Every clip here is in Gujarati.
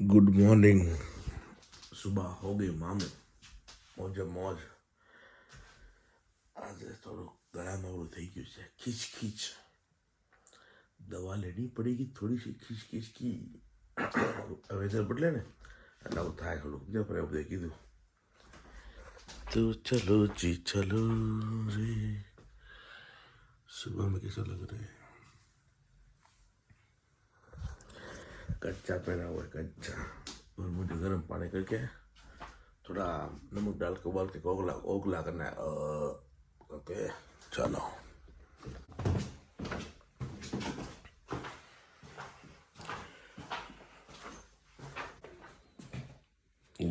ગુડ મોર્નિંગ સુબાહ હો ગઈ મામે મોજે મોજ આજે થોડુંક ગળામાં ઓળું થઈ ગયું છે ખીચ ખીચ દવા લેવી પડેગી થોડી સી ખીચ ખીચ કી વેધર બદલે ને એટલે આવું થાય થોડુંક જે પણ એવું કીધું તો ચલો જી ચલો રે સુબહ મેં કેસા લગ રહે कच्चा पहना हुआ है कच्चा और मुझे गर्म पानी करके थोड़ा नमक डाल के उबाल के ओगला ओगला करना है अ, ओके चलो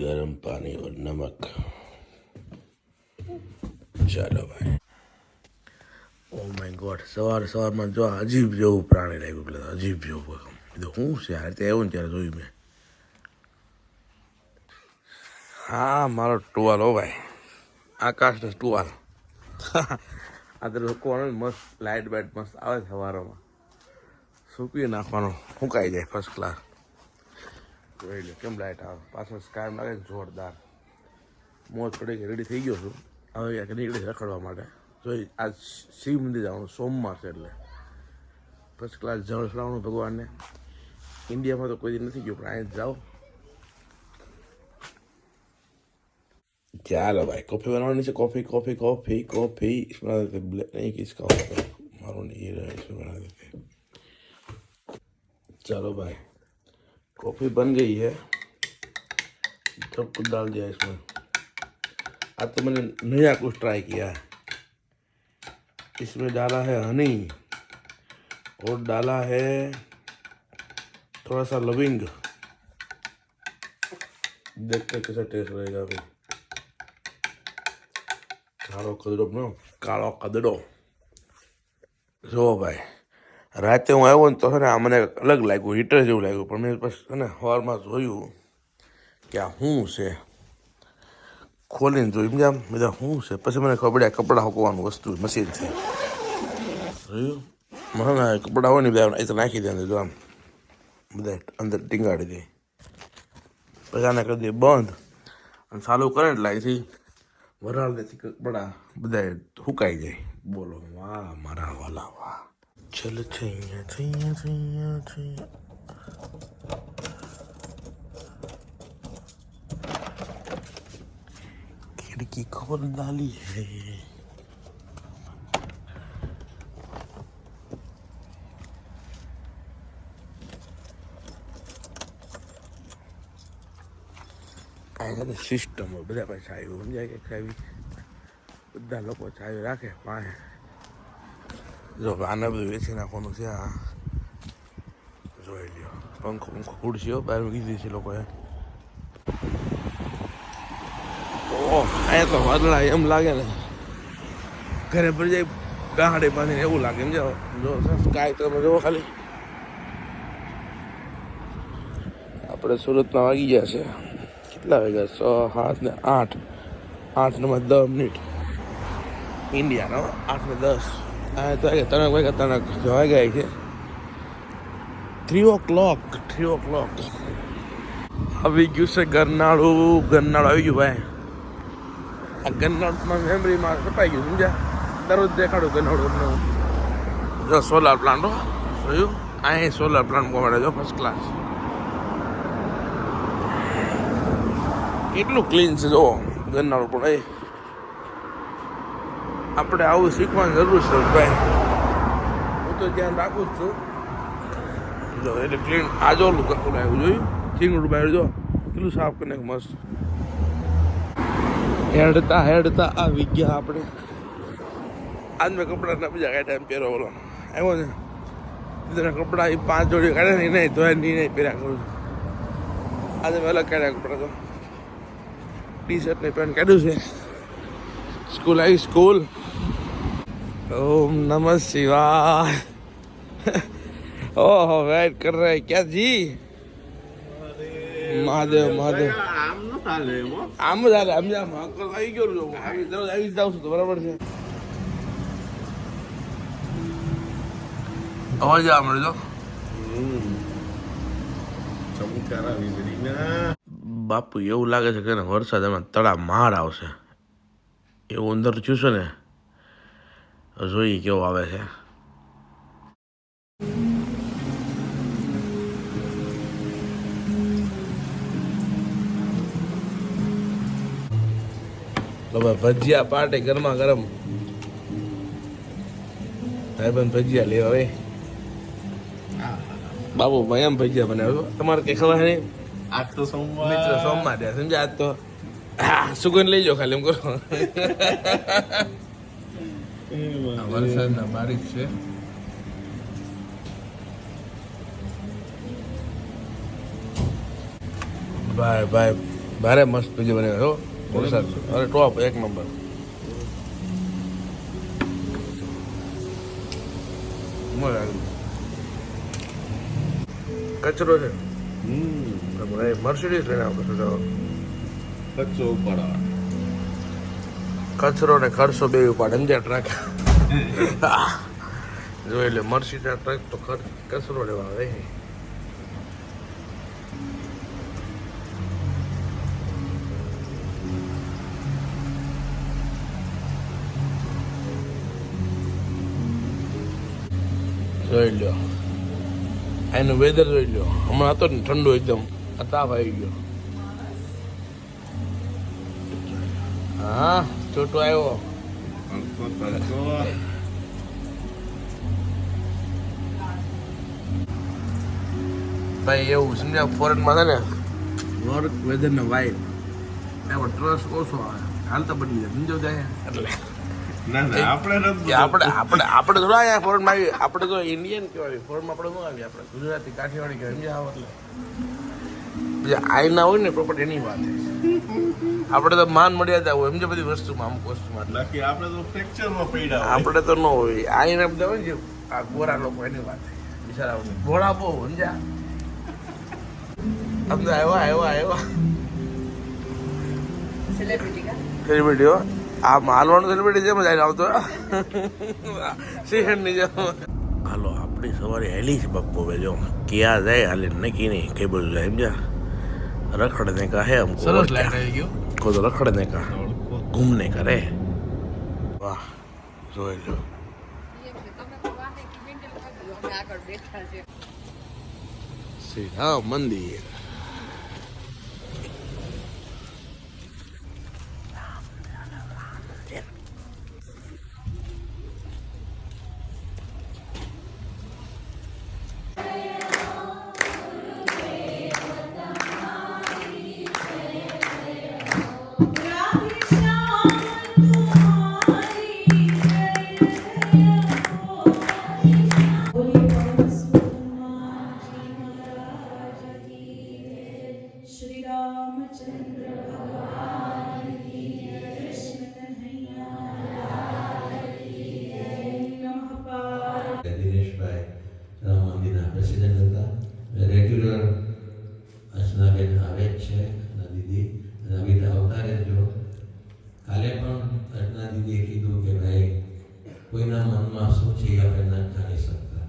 गर्म पानी और नमक ચાલો ભાઈ ઓ માય ગોડ સવાર સવારમાં જો આ અજીબ જેવું પ્રાણી લાગ્યું પેલા અજીબ જેવું કીધું શું છે રીતે આવ્યું ને ત્યારે જોયું મેં હા મારો ટુવાલ હો ભાઈ આકાશનો ટુવાલ આ તો લોકો મસ્ત લાઇટ બાઇટ મસ્ત આવે છે સવારોમાં સૂકી નાખવાનો સુકાઈ જાય ફર્સ્ટ ક્લાસ જોઈ લો કેમ લાઇટ આવે પાછળ સ્કાય લાગે ને જોરદાર મોજ પડી ગઈ રેડી થઈ ગયો છું હવે યાર નીકળી રખડવા માટે જોઈ આજ શિવ મંદિર જવાનું સોમવાર છે એટલે ફર્સ્ટ ક્લાસ જળ ચડાવવાનું ભગવાનને ઇન્ડિયામાં તો કોઈ દી નથી ગયો પણ અહીંયા જાઓ ચાલો ભાઈ કોફી બનાવવાની છે કોફી કોફી કોફी कॉफी इसमें बना देते ब्लैक नहीं किसका होगा मारो नहीं ये रहा इसमें बना देते चलो भाई कॉफी बन गई है सब कुछ डाल दिया इसमें आज तो मैंने नया कुछ ट्राई किया है इसमें डाला है हनी और डाला है थोड़ा सा लविंग देखते हैं कैसा टेस्ट रहेगा अभी કાળો કદડો નો કાળો કદડો જો ભાઈ રાતે હું આવ્યો ને તો છે ને આ મને અલગ લાગ્યું હીટર જેવું લાગ્યું પણ મેં પછી છે ને સવારમાં જોયું કે આ શું છે ખોલીને જોયું સમજ્યા બધા શું છે પછી મને ખબર પડી આ કપડાં સુકવાનું વસ્તુ મશીન છે જોયું મને ના કપડાં હોય ને બધા એ તો નાખી દે અંદર જો આમ બધા અંદર ટીંગાડી દે. પછી કરી દે બંધ. અને ચાલુ કરે એટલે અહીંથી વરાળ દેથી બડા બધા હુકાઈ જાય. બોલો, વાહ, મારા વાલા, વાહ. ચલ થૈયા થૈયા થૈયા થૈયા ખિડકી ખોલ ડાલી હૈ. આ સિસ્ટમ હોય, બધા પાસે ચાવી સમજાય કે ખાવી બધા લોકો ચાવી રાખે, પાસે. જો આને બધું વેચી નાખવાનું છે આ. જોઈ લ્યો, પંખો પંખો ખુરશીઓ બહાર કીધી છે લોકોએ ઓહ, અહીંયા તો વાદળા એમ લાગે ને. ઘરે પર જાય ગાહડે બાંધીને એવું લાગે એમ જાઓ જો સ્કાય તમે જોવો ખાલી. આપણે સુરતમાં વાગી ગયા છે. કેટલા વાગ્યા છ સાત ને આઠ. આઠ ને દસ મિનિટ. ઇન્ડિયાનો આઠ ને દસ. આ તો ત્રણ વાગ્યા ત્રણ જવા ગયા છે three o'clock three o'clock આવી ગયું છે ગરનાળું. ગરનાળું આવી ગયું ભાઈ. આ ગરનાળમાં મેમરીમાં કપાઈ ગયું, સમજ્યા? દરરોજ દેખાડું ગરનાળું જો સોલાર પ્લાન્ટ જોયું? અહીં સોલાર પ્લાન્ટ મળે જો ફર્સ્ટ ક્લાસ કેટલું ક્લીન છે જો ગરનાળું પણ. એ, આપણે આવું શીખવાની જરૂર છે, ભાઈ. હું તો ધ્યાન રાખું જ છું. જો, એટલે ક્લીન આજો ઓલું કપડું આવ્યું જોયું? ચીંગડું બહાર જો, કેટલું સાફ કરીને મસ્ત. હેડતા હેડતા આવી ગયા આપણે. આજ મેં કપડાં ના બીજા કાંઈ ટાઈમ પહેરો, બોલો. આવ્યો ને બીજા કપડાં એ પાંચ જોડી કાઢે ને નહીં ધોયા નહીં નહીં પહેર્યા કરું છું. આજે મેં અલગ કાઢ્યા કપડાં તો ટી શર્ટ ને પેન્ટ કાઢ્યું છે. સ્કૂલ આવી સ્કૂલ ઓમ નમ શિવાય. ઓહો વેટ કર રહે ક્યાં જી? મહાદેવ મહાદેવ. આમ જ હાલે સમજા અંકલ આવી ગયો આવી જ જાઉં છું બરાબર છે. અવાજ આ જો. ચમકારા વીજળીના બાપુ એવું લાગે છે કે વરસાદ એમાં તળા માર આવશે. એવું અંદર છે ને હવે જોઈએ કેવો આવે છે. ભજીયા પાટે ગરમા ગરમ. ભાઈબંધ ભજીયા લેવા ભાઈ બાબુ ભાઈ એમ ભજીયા બનાવ્યો તમારે કઈ ખબર નહીં આજ તો સોમવાર મિત્ર સોમવાર છે સમજ્યા આજ તો સુગંધ લઈ જાઓ ખાલી એમ કરો વરસાદના બારીક છે ભાઈ ભાઈ ભારે મસ્ત ભજીયા બને હો વરસાદ અરે ટોપ એક નંબર કચરો છે હમ મર્સિડીઝ લઈને આવો કચરો કચ્ચો ઉપાડવા. કચરો ને ખર્ચો બે ઉપાડે સમજ્યા ટ્રક. જો એટલે મર્સિડીઝ ટ્રક તો ખર્ચ કચરો લેવા આવે. જોઈ લ્યો. એનું વેધર જોઈ લ્યો. હમણાં હતો ને ઠંડુ એકદમ. તાપ આવી ગયો. હા ચોટો આવ્યો. ભાઈ એવું સમજ્યા ફોરેનમાં છે ને? વર્ક વેધર ને વાઇફ એવો ટ્રસ્ટ ઓછો આવે. હાલતા બદલી જાય સમજો જાય. એટલે. આપણે આપણે આપણે આપણે થોડા અહીંયા ફોરેનમાં આવી આપણે તો ઇન્ડિયન કહેવાય ફોરેનમાં આપણે ન આવીએ આપણે ગુજરાતી કાઠિયાવાડી કહેવાય એટલે જે આઈના હોય ને પ્રોપર્ટી એની વાત આપણે તો માન મર્યાદા હોય સમજે બધી વસ્તુમાં અમુક વસ્તુમાં. એટલે આપણે તો ફ્રેક્ચરમાં પડ્યા આપણે તો ન હોય. આઈને બધા હોય ને આ ગોરા લોકો એની વાત છે. બિચારા ગોળા બહુ સમજ્યા? અમને આવ્યા આવ્યા આવ્યા. સેલિબ્રિટી હો. આ માલવાનું સેલિબ્રિટી જેમ જાય આવતો. સિંહણની જેમ. હાલો આપણી સવારે હેલી છે બપ્પો બે જો. ક્યાં જાય હાલે નક્કી નહીં કઈ બધું જાય સમજ્યા? રખડ ને કા હે સરસ લાઈટ આવી ગયો. કોઈ તો રખડ ને કા ઘૂમને કા રે? વાહ જોઈ લો. શ્રી રામ મંદિર. અર્ચનાબેન આવે જ છે અને દીદી રવિને આવતા રહેજો કાલે પણ અર્ચના દીદીએ કીધું કે ભાઈ, કોઈના મનમાં શું છે આપણે ન જાણી શકતા.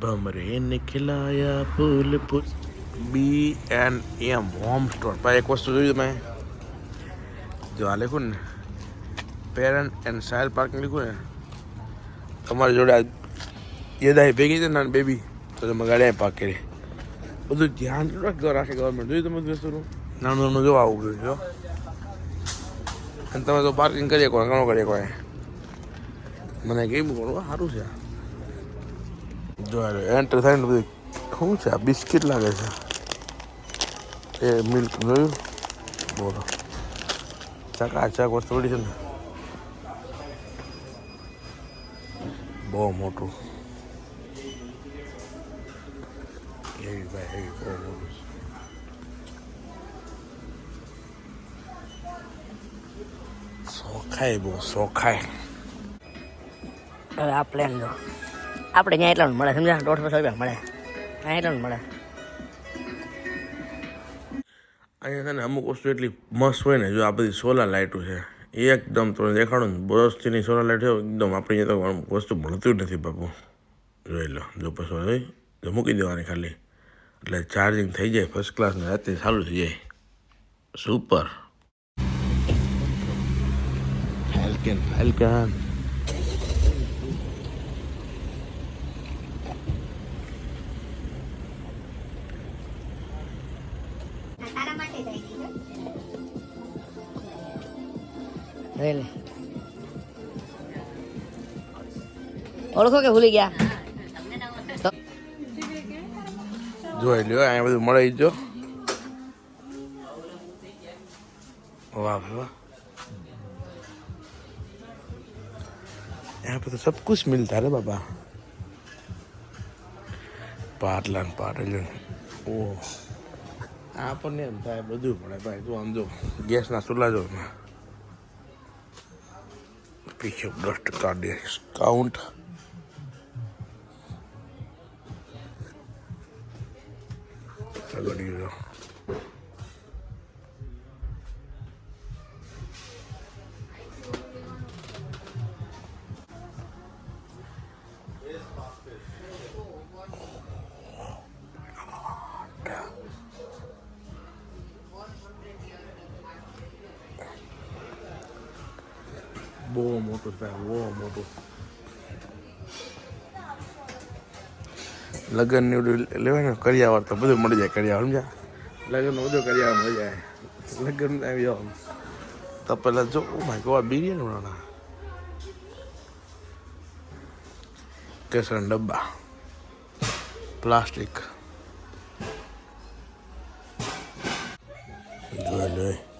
ભમરે ને ફૂલ ફૂલ B and M home store ભાઈ, એક વસ્તુ જોયું તમે? જો આ લખ્યું ને. પેરેન્ટ એન્ડ સાયલ પાર્કિંગ લખ્યું ને. તમારી જોડે યદાય ભેગી છે ને બેબી તો તમે ગાડી પાક કરી. બધું ધ્યાન રાખજો, રાખે ગવર્મેન્ટ. જોયું તમે બધું નાનું નાનું જોવા આવું ગયું જો. અને તમે તો પાર્કિંગ કરીએ કોઈ, ઘણો કરીએ કોઈ. મને ગેમ પણ સારું છે જો એન્ટર થાય ને બધું શું છે આ? બિસ્કિટ લાગે છે. એ મિલ્ક જોયું? બોલો. ચકાચક વસ્તુ પડી છે ને. બહુ મોટું. ભાઈ એવી બહુ મોટું છે. સોખાય બહુ સોખાય હવે આ પ્લેન જો આપણે ત્યાં એટલા મળે, સમજ્યા? દોઢસો રૂપિયા મળે. ત્યાં એટલા મળે. અહીંયા છે ને અમુક વસ્તુ એટલી મસ્ત હોય ને, જો આ બધી સોલાર લાઇટો છે એકદમ તમને દેખાડો ને બરસથીની સોલાર લાઇટ છે એકદમ આપણે અહીંયા તો વસ્તુ મળતું જ નથી બાપુ. જોઈ લો, જો પછી જો મૂકી દેવાની ખાલી. એટલે ચાર્જિંગ થઈ જાય ફર્સ્ટ ક્લાસ ને રાતે ચાલુ થઈ જાય. સુપર ફેલ્કન ફેલ્કન ઓળખો કે ભૂલી ગયા? જોઈ લ્યો અહીંયા બધું મળી જો वाह भाई वाह यहाँ पे तो सब कुछ मिलता है रे बाबा પાટલા ને પાટલ ઓ આપણને એમ થાય બધું પડે ભાઈ તું આમ જો ગેસના ચૂલા જો પીછે ડસ્ટ કાઢે કાઉન્ટ સગડીઓ બહુ મોટું છે ભાઈ બહુ મોટું લગ્ન ને બધું લેવાય ને કરિયાવર તો બધું મળી જાય કરિયાવર સમજ્યા? લગ્ન બધું કરિયાવર મળી જાય. લગ્ન આવી જાવ તો પહેલાં જો ઓ માય બિરિયાની બિરયાની બનાવના કેસર ડબ્બા. પ્લાસ્ટિક. જોઈ લે.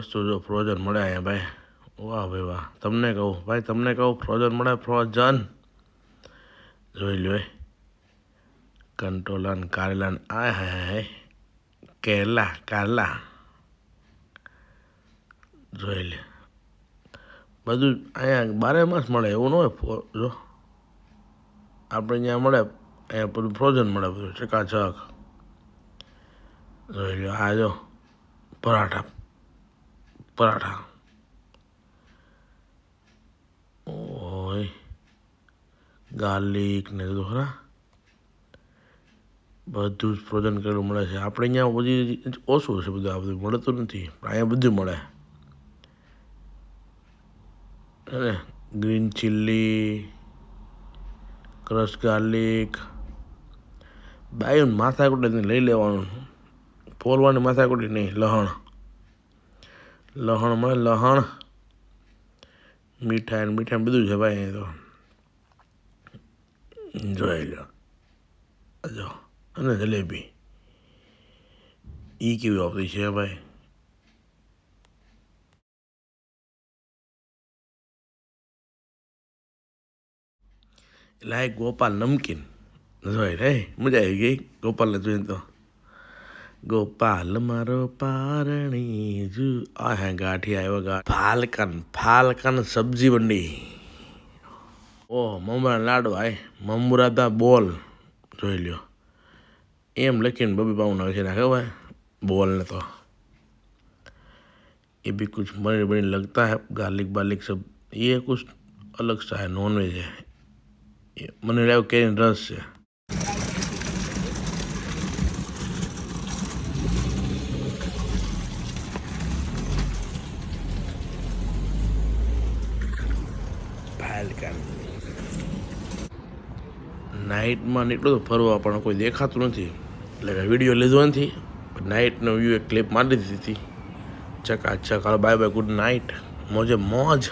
વસ્તુ જો ફ્રોઝન મળે અહીંયા ભાઈ. વાહ ભાઈ વાહ. તમને કહું, ભાઈ તમને કહું ફ્રોઝન મળે ફ્રોઝન જોઈ લ્યો કંટ્રોલન કારેલાન આ હા હા કેરલા કારલા જોઈ લે બધું અહીંયા બારે માસ મળે એવું ન હોય જો. આપણે ત્યાં મળે, અહીંયા બધું ફ્રોઝન મળે બધું, ચકાચક. જોઈ લો આ જો પરાઠા. પરાઠા. ઓય, ગાર્લિક ને બધું ખરા. બધું જ ફ્રોઝન કરેલું મળે છે. આપણે અહીંયા બધી ઓછું છે બધું, આ બધું મળતું નથી. પણ અહીંયા બધું મળે. અને ગ્રીન ચીલી ક્રશ ગાર્લિક. બાયું માથાકૂટ લઈ લેવાનું. ફોલવાની માથાકૂટી નહીં, લહણ. લહણ મળે લહણ. મીઠાઈ મીઠાઈ બધું છે ભાઈ અહીં તો. જોઈ લો. જો, અને જલેબી. ઈ કેવી આવતી છે ભાઈ? લાય ગોપાલ નમકીન. જોઈ રે મજા આવી ગઈ ગોપાલને જોઈને તો. ગોપાલ મારો પારણી જુ આ હે ગાંઠી આવ્યો ગા ફાલ્કન ફાલ્કન સબ્જી મંડી. ઓ, મમરા લાડુ આય મમુરાતા બોલ. જોઈ લ્યો. એમ લખીને બબી બાઉન નાખી નાખે ભાઈ. બોલને તો. એ બી કુછ બને બને લગતા હે. ગાર્લિક બાર્લિક સબ, એ કુછ અલગ સા હે, નોનવેજ હે. મને લાગ્યું કેરીનો રસ છે. નાઇટમાં નીકળ્યો તો ફરવા પણ કોઈ દેખાતું નથી. એટલે કે વીડિયો લીધો નથી નાઇટનો વ્યૂ એક ક્લિપ મારી દીધી હતી. ચકાચક ચકા બાય બાય ગુડ નાઇટ મોજે મોજ.